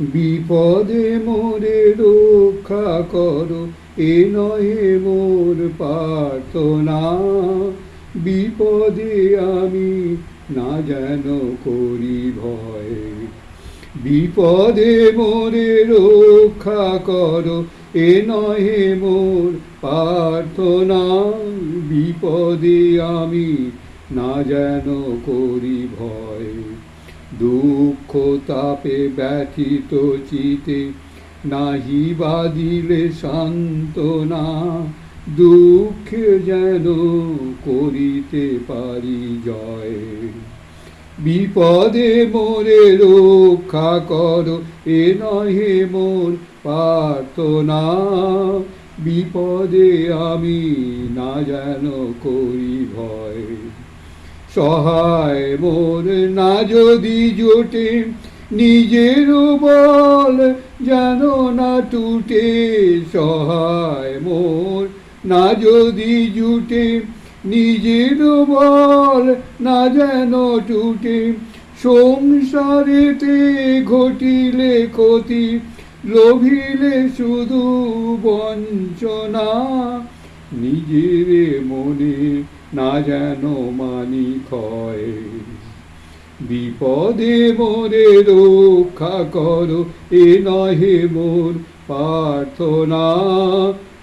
বিপদে মোরে রক্ষা করো, এ নহে মোর প্রার্থনা। বিপদে আমি না যেন করি ভয়। বিপদে মোরে রক্ষা করো, এ নহে মোর প্রার্থনা। বিপদে আমি না যেন করি ভয়। দুঃখ তাপে ব্যথিত চিতে নাহি বাদিলে সান্ত্বনা, দুঃখে যেন করিতে পারি জয়। বিপদে মোরে রক্ষা কর, এ নহে মোর প্রার্থনা। বিপদে আমি না যেন করি ভয়। সহায় মোর না যদি জোটে, নিজের বল যেন না টুটে, সহায় মোর না যদি জুটে, নিজের বল না যেন টুটে, সংসারেতে ঘটিলে ক্ষতি, লোভিলে শুধু বঞ্চনা। নিজের মনে না যেন মানি ক্ষয়। বিপদে মোরে রক্ষা করো, এ নহে মোর প্রার্থনা।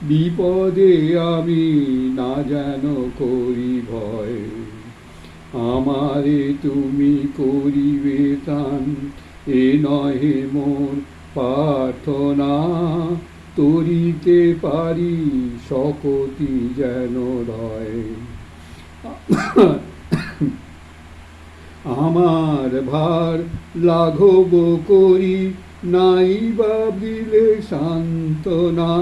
বিপদে আমি না যেন করি ভয়। আমারে তুমি করিবে তান এ নহে মোর প্রার্থনা। তরিতে পারি শকতি যেন আমার ভার লাঘব করি নাই বা ভাবিলে সান্ত্বনা,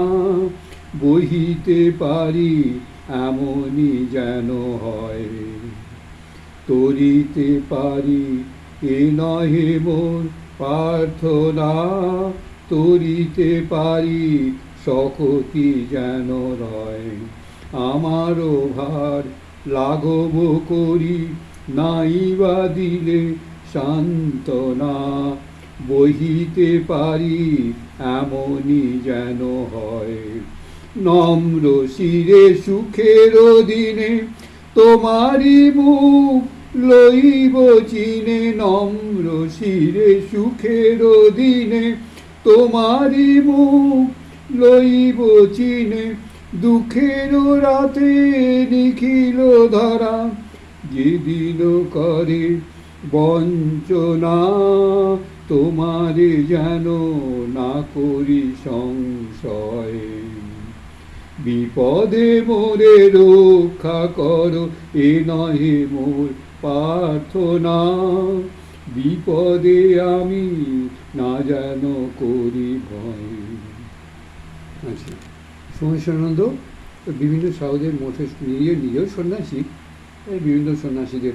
বহিতে পারি এমনই যেন হয়। তরিতে পারি এ নহে মোর প্রার্থনা তরিতে পারি শকতি যেন রয়। আমারও ভার লাঘব করি নাই বা দিলে সান্ত্বনা। বহিতে পারি এমনই যেন হয়। নম্র শিরে সুখের দিনে তোমারই মুখ লইব চিনে। নম্র শিরে সুখের দিনে তোমারই মুখ লইব চিনে, দুঃখের রাতে নিখিল ধরা, যেদিন করে বঞ্চনা, তোমারে যেন না করি সংশয়। বিপদে মোরে রক্ষা করো, এ নহে মোর প্রার্থনা। বিপদে আমি না যেন করি ভয়। আচ্ছা। বিভিন্ন সাউদের মঠে নিজে নিজেও সন্ন্যাসী। বিভিন্ন সন্ন্যাসীদের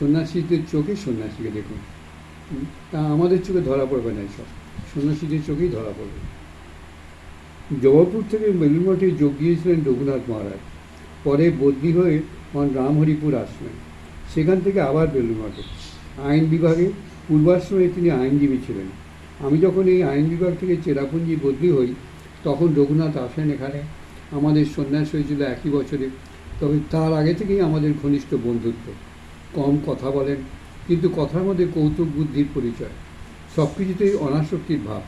সন্ন্যাসীদের চোখে সন্ন্যাসীকে দেখুন। তা আমাদের চোখে ধরা পড়বে না এসব সন্ন্যাসীদের চোখেই ধরা পড়বে। জবরপুর থেকে বেলুরমঠে যোগ দিয়েছিলেন রঘুনাথ মহারাজ। পরে বদলি হয়ে রামহরিপুর আসলেন। সেখান থেকে আবার বেলুরমঠে আইন বিভাগে পূর্বাশ্রমে তিনি আইনজীবী ছিলেন। আমি যখন এই আইন বিভাগ থেকে চেরাপুঞ্জি বদলি হই, তখন রঘুনাথ আসেন এখানে। আমাদের সন্ন্যাস হয়েছিল একই বছরে। তবে তার আগে থেকেই আমাদের ঘনিষ্ঠ বন্ধুত্ব। কম কথা বলেন, কিন্তু কথার মধ্যে কৌতুক বুদ্ধির পরিচয়। সব কিছুতেই অনাসক্তির ভাব।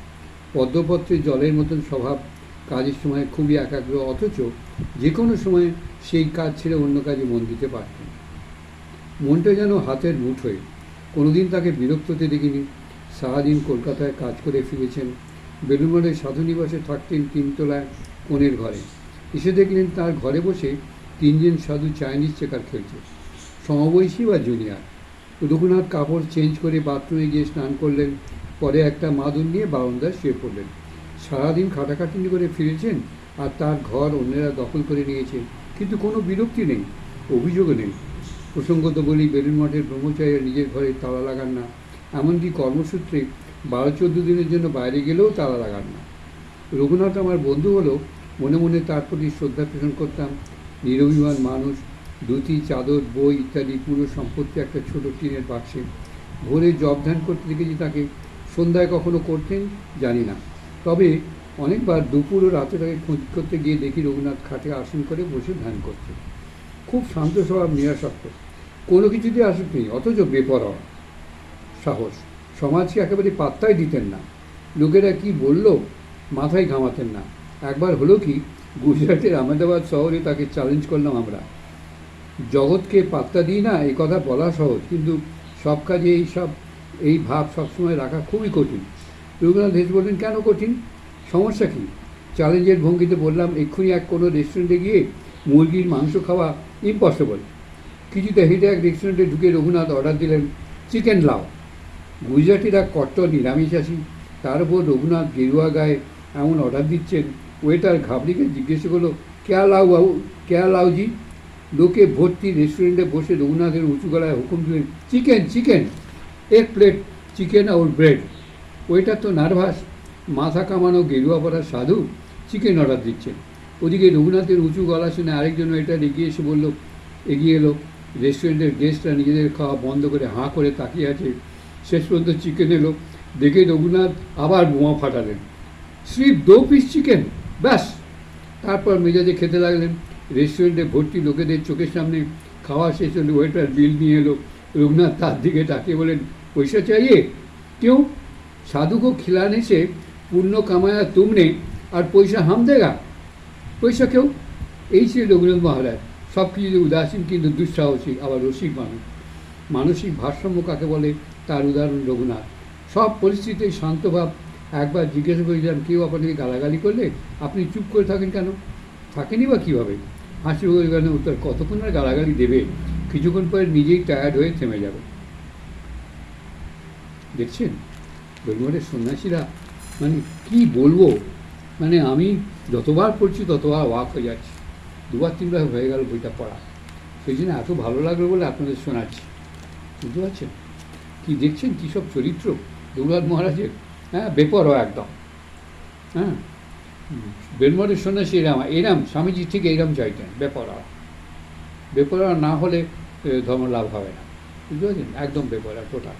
পদ্মপত্রে জলের মতন স্বভাব। কাজের সময় খুবই একাগ্র, অথচ যে কোনো সময় সেই কাজ ছেড়ে অন্য কাজে মন দিতে পারতেন। মনটা যেন হাতের মুঠোয়। কোনোদিন তাকে বিরক্ত হতে দেখিনি। সারাদিন কলকাতায় কাজ করে ফিরেছেন। বেলুমড়ের সাধুনিবাসে থাকতেন তিনতলায় কোণের ঘরে। এসে দেখলেন তার ঘরে বসে তিনজন সাধু চাইনিজ চেকার খেলছে। সমবয়সী বা জুনিয়র? রঘুনাথ কাপড় চেঞ্জ করে বাথরুমে গিয়ে স্নান করলেন। পরে একটা মাদুর নিয়ে বারান্দায় শুয়ে পড়লেন। সারাদিন খাটাখাটনি করে ফিরেছেন আর তার ঘর অন্যেরা দখল করে নিয়েছে। কিন্তু কোনো বিরক্তি নেই, অভিযোগও নেই। প্রসঙ্গত বলি বেলুন মঠের ব্রহ্মচারীরা নিজের ঘরে তালা লাগান না। এমনকি কর্মসূত্রে বারো চোদ্দ দিনের জন্য বাইরে গেলেও তালা লাগান না। রঘুনাথ আমার বন্ধু হলো, মনে মনে তার প্রতি শ্রদ্ধা পোষণ করতাম। নিরভিমান মানুষ, ধুতি, চাদর, বই ইত্যাদি পুরো সম্পত্তি একটা ছোট টিনের বাক্সে। ভোরে জব ধ্যান করতে দেখেছি তাকে। সন্ধ্যায় কখনো করতেন? জানি না। তবে অনেকবার দুপুর ও রাতে তাকে খোঁজ করতে গিয়ে দেখি রঘুনাথ খাটে আসন করে বসে ধ্যান করছে। খুব শান্ত স্বভাব, নিরাসক্ত। কোনো কিছুতে আসুক নেই, অথচ বেপরোয়া, সাহস। সমাজকে একেবারে পাত্তাই দিতেন না। লোকেরা কি বলল মাথায় ঘামাতেন না। একবার হলো কি, গুজরাটের আহমেদাবাদ শহরে তাকে চ্যালেঞ্জ করলাম আমরা। জগৎকে পাত্তা দিই না, এই কথা বলা সহজ, কিন্তু সব কাজে এই সব, এই ভাব সবসময় রাখা খুবই কঠিন। রবীন্দ্রনাথ হেস বললেন, কেন কঠিন? সমস্যা কী? চ্যালেঞ্জের ভঙ্গিতে বললাম, এক্ষুনি এক কোনো রেস্টুরেন্টে গিয়ে মুরগির মাংস খাওয়া ইম্পসিবল কিছুতে হেঁটে এক রেস্টুরেন্টে ঢুকে রঘুনাথ অর্ডার দিলেন চিকেন লাউ গুজরাটিরা কট্টর নিরামিষাসী তার উপর রঘুনাথ গেরুয়া গায়ে এমন অর্ডার দিচ্ছেন ওয়েটার ঘাবড়িকে জিজ্ঞেস করল, ক্যা লাউ বাবু, ক্যা লাউজি লোকে ভর্তি রেস্টুরেন্টে বসে রঘুনাথের উঁচু গলায় হুকুম দিলেন চিকেন চিকেন এক প্লেট চিকেন আর ব্রেড ওইটার তো নার্ভাস, মাথা কামানো গেরুয়া পড়া সাধু চিকেন অর্ডার দিচ্ছেন। ওদিকে রঘুনাথের উঁচু গলা শুনে আরেকজন এটা এগিয়ে এসে বলল, এগিয়ে এলো। রেস্টুরেন্টের গেস্টরা নিজেদের খাওয়া বন্ধ করে হাঁ করে তাকিয়ে আছে। শেষ পর্যন্ত চিকেন এলো। দেখে রঘুনাথ আবার বোমা ফাটালেন। স্লিপ দো পিস চিকেন ব্যাস। তারপর মেজাজে খেতে লাগলেন। রেস্টুরেন্টে ভর্তি লোকেদের চোখের সামনে খাওয়া শেষ হলে ওয়েটার বিল নিয়ে এলো। রঘুনাথ তার দিকে তাকিয়ে বলেন, পয়সা চাইয়ে? কেউ? সাধুকো খিলান এসে পূর্ণ কামায়া তুমনে আর পয়সা হাম দেগা? পয়সা কেউ? এই ছিল রঘুনাথ মহারাজ। সব কিছুতে উদাসীন, কিন্তু দুঃসাহসিক আবার রসিক মানুষ। মানসিক ভারসাম্য কাকে বলে? তার উদাহরণ রঘুনাথ। সব পরিস্থিতিতে শান্তভাব একবার জিজ্ঞাসা করেছিলাম, কেউ আপনাকে গালাগালি করলে? আপনি চুপ করে থাকেন কেন? থাকেনি বা কীভাবে? হাসি গেলে উত্তর, কতক্ষণ আর গালাগালি দেবে? কিছুক্ষণ পরে নিজেই টায়ার্ড হয়ে থেমে যাবে। দেখছেন? বেলুমারের সন্ন্যাসীরা মানে কি বলব? মানে আমি যতবার পড়ছি ততবার ওয়াক হয়ে যাচ্ছি। দুবার, তিনবার হয়ে গেল বইটা পড়া। সেই জন্য এত ভালো লাগল বলে আপনাদের শোনাচ্ছি। বুঝতে পারছেন? কি দেখছেন? কী সব চরিত্র? রঘুনাথ মহারাজের? হ্যাঁ বেপরোয়া একদম। হ্যাঁ? বেলমরের সন্ন্যাসী এরাম এরাম, স্বামীজি ঠিক এইরম চাইতেন, বেপরোয়া। বেপরোয়া না হলে ধর্ম লাভ হবে না। বুঝতে পারছেন? একদম বেপরোয়া, টোটাল।